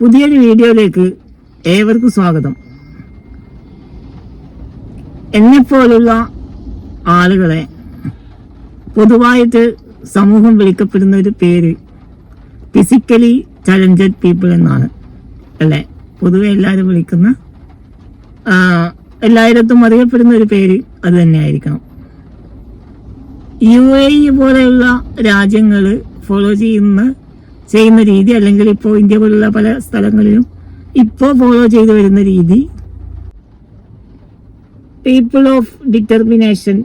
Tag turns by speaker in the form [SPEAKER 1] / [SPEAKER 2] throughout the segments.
[SPEAKER 1] പുതിയൊരു വീഡിയോയിലേക്ക് ഏവർക്കും സ്വാഗതം. എന്നെപ്പോലുള്ള ആളുകളെ പൊതുവായിട്ട് സമൂഹം വിളിക്കപ്പെടുന്ന ഒരു പേര് ഫിസിക്കലി ചലഞ്ചഡ് പീപ്പിൾ എന്നാണ്. അല്ലേ? പൊതുവെ എല്ലാവരും വിളിക്കുന്ന എല്ലായിടത്തും അറിയപ്പെടുന്ന ഒരു പേര് അത് തന്നെയായിരിക്കണം. യു എ ഇ പോലെയുള്ള രാജ്യങ്ങൾ ഫോളോ ചെയ്യുന്ന ചെയ്യുന്ന രീതി അല്ലെങ്കിൽ ഇപ്പോൾ ഇന്ത്യ പോലുള്ള പല സ്ഥലങ്ങളിലും ഇപ്പോൾ ഫോളോ ചെയ്തു വരുന്ന രീതി? പീപ്പിൾ ഓഫ് ഡിറ്റർമിനേഷൻ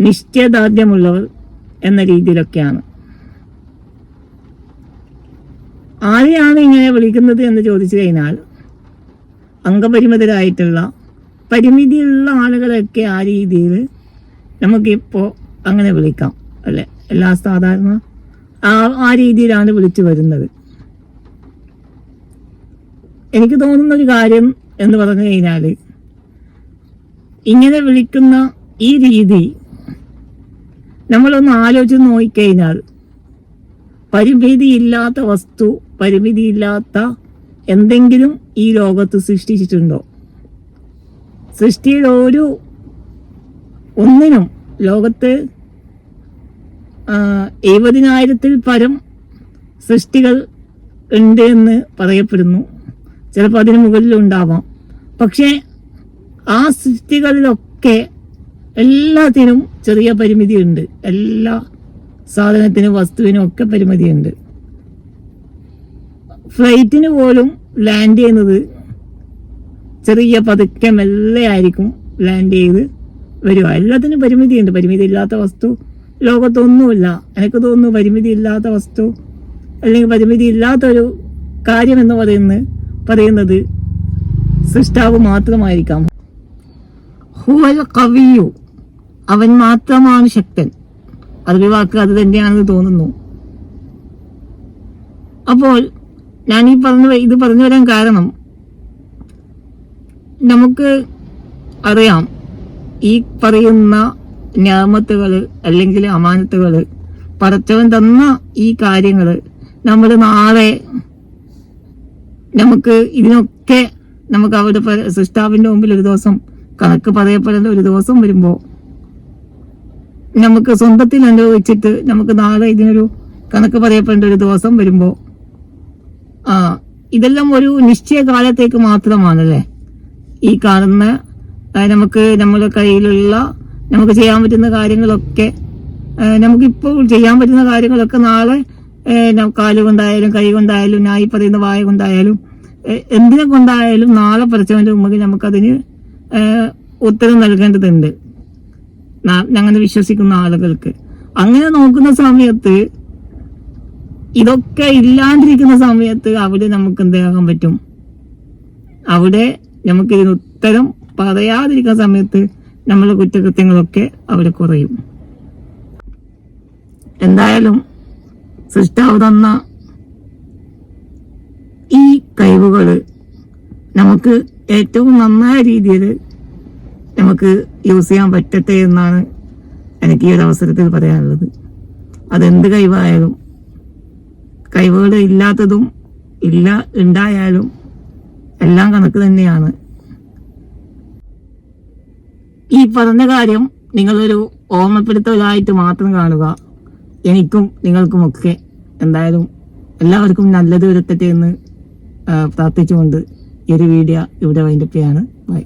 [SPEAKER 1] നിശ്ചയദാർഢ്യമുള്ളവർ എന്ന രീതിയിലൊക്കെയാണ്. ആരെയാണ് ഇങ്ങനെ വിളിക്കുന്നത് എന്ന് ചോദിച്ചു കഴിഞ്ഞാൽ അംഗപരിമിതരായിട്ടുള്ള പരിമിതിയുള്ള ആളുകളൊക്കെ ആ രീതിയിൽ നമുക്കിപ്പോൾ അങ്ങനെ വിളിക്കാം അല്ലെ? എല്ലാ സാധാരണ ആ രീതിയിലാണ് വിളിച്ചു വരുന്നത്. എനിക്ക് തോന്നുന്ന ഒരു കാര്യം എന്ന് പറഞ്ഞു കഴിഞ്ഞാൽ ഇങ്ങനെ വിളിക്കുന്ന ഈ രീതി നമ്മളൊന്ന് ആലോചിച്ച് നോക്കിക്കഴിഞ്ഞാൽ പരിമിതിയില്ലാത്ത വസ്തു പരിമിതിയില്ലാത്ത എന്തെങ്കിലും ഈ ലോകത്ത് സൃഷ്ടിച്ചിട്ടുണ്ടോ? സൃഷ്ടിയുടെ ഒരു ഒന്നിനും ലോകത്ത് എഴുപതിനായിരത്തിൽ പരം സൃഷ്ടികൾ ഉണ്ട് എന്ന് പറയപ്പെടുന്നു. ചിലപ്പോൾ അതിന് മുകളിലുണ്ടാവാം പക്ഷേ ആ സൃഷ്ടികളിലൊക്കെ എല്ലാത്തിനും ചെറിയ പരിമിതിയുണ്ട്. എല്ലാ സാധനത്തിനും വസ്തുവിനും ഒക്കെ പരിമിതിയുണ്ട്. ഫ്ലൈറ്റിന് പോലും ലാൻഡ് ചെയ്യുന്നത് ചെറിയ പതുക്കെ മെല്ലെ ആയിരിക്കും ലാൻഡ് ചെയ്ത് വരിക. എല്ലാത്തിനും പരിമിതിയുണ്ട്. പരിമിതി ഇല്ലാത്ത വസ്തു ലോകത്തൊന്നുമില്ല. എനിക്ക് തോന്നുന്നു പരിമിതി ഇല്ലാത്ത വസ്തു അല്ലെങ്കിൽ പരിമിതി ഇല്ലാത്തൊരു കാര്യം എന്ന് പറയുന്നത് പറയുന്നത് സൃഷ്ടാവ് മാത്രമായിരിക്കാം. ഹുവൽ കവിയു അവൻ മാത്രമാണ് ശക്തൻ. അറബി വാക്ക് അത് തന്നെയാണെന്ന് തോന്നുന്നു. അപ്പോൾ ഞാൻ ഈ പറഞ്ഞു ഇത് പറഞ്ഞു വരാൻ കാരണം നമുക്ക് അറിയാം ഈ പറയുന്ന ഞാമത്തുകൾ അല്ലെങ്കിൽ അമാനത്തുകൾ പടച്ചവൻ തന്ന ഈ കാര്യങ്ങൾ നമ്മൾ നാളെ നമുക്ക് ഇതിനൊക്കെ നമുക്ക് അവിടെ സൃഷ്ടാവിന്റെ മുമ്പിൽ ഒരു ദിവസം കണക്ക് പറയപ്പെടേണ്ട ഒരു ദിവസം വരുമ്പോൾ നമുക്ക് സ്വന്തത്തിൽ അനുഭവിച്ചിട്ട് നമുക്ക് നാളെ ഇതിനൊരു കണക്ക് പറയപ്പെടേണ്ട ഒരു ദിവസം വരുമ്പോൾ ആ ഇതെല്ലാം ഒരു നിശ്ചയ കാലത്തേക്ക് മാത്രമാണല്ലേ? ഈ കാണുന്ന നമുക്ക് നമ്മുടെ കയ്യിലുള്ള നമുക്ക് ചെയ്യാൻ പറ്റുന്ന കാര്യങ്ങളൊക്കെ നമുക്കിപ്പോൾ ചെയ്യാൻ പറ്റുന്ന കാര്യങ്ങളൊക്കെ നാളെ കാൽ കൊണ്ടായാലും കൈ കൊണ്ടായാലും ഈ പറയുന്ന വായ കൊണ്ടായാലും എന്തിനെ കൊണ്ടായാലും നാളെ പഠിച്ചവന്റെ മുമ്പിൽ നമുക്കതിന് ഉത്തരം നൽകേണ്ടതുണ്ട്. ഞങ്ങൾ വിശ്വസിക്കുന്ന ആളുകൾക്ക്. അങ്ങനെ നോക്കുന്ന സമയത്ത് ഇതൊക്കെ ഇല്ലാണ്ടിരിക്കുന്ന സമയത്ത് അവിടെ നമുക്ക് എന്താകാൻ പറ്റും? അവിടെ നമുക്കിതിന് ഉത്തരം പറയാതിരിക്കുന്ന സമയത്ത് നമ്മളെ കുറ്റകൃത്യങ്ങളൊക്കെ അവിടെ കുറയും. എന്തായാലും സൃഷ്ടാവ് തന്ന ഈ കഴിവുകൾ നമുക്ക് ഏറ്റവും നന്നായ രീതിയിൽ നമുക്ക് യൂസ് ചെയ്യാൻ പറ്റട്ടെ എന്നാണ് എനിക്ക് ഈ ഒരു അവസരത്തിൽ പറയാനുള്ളത്. അതെന്ത് കഴിവായാലും കഴിവുകൾ ഇല്ലാത്തതും ഇല്ല ഉണ്ടായാലും എല്ലാം കണക്ക് തന്നെയാണ് ഈ പറഞ്ഞ കാര്യം നിങ്ങളൊരു ഓർമ്മപ്പെടുത്തലായിട്ട് മാത്രം കാണുക. എനിക്കും നിങ്ങൾക്കുമൊക്കെ എന്തായാലും എല്ലാവർക്കും നല്ലത് വരുത്തട്ടെ എന്ന് പ്രാർത്ഥിച്ചുകൊണ്ട് ഈ ഒരു വീഡിയോ ഇവിടെ വൈൻഡപ്പ് ചെയ്യാണ്. ബൈ.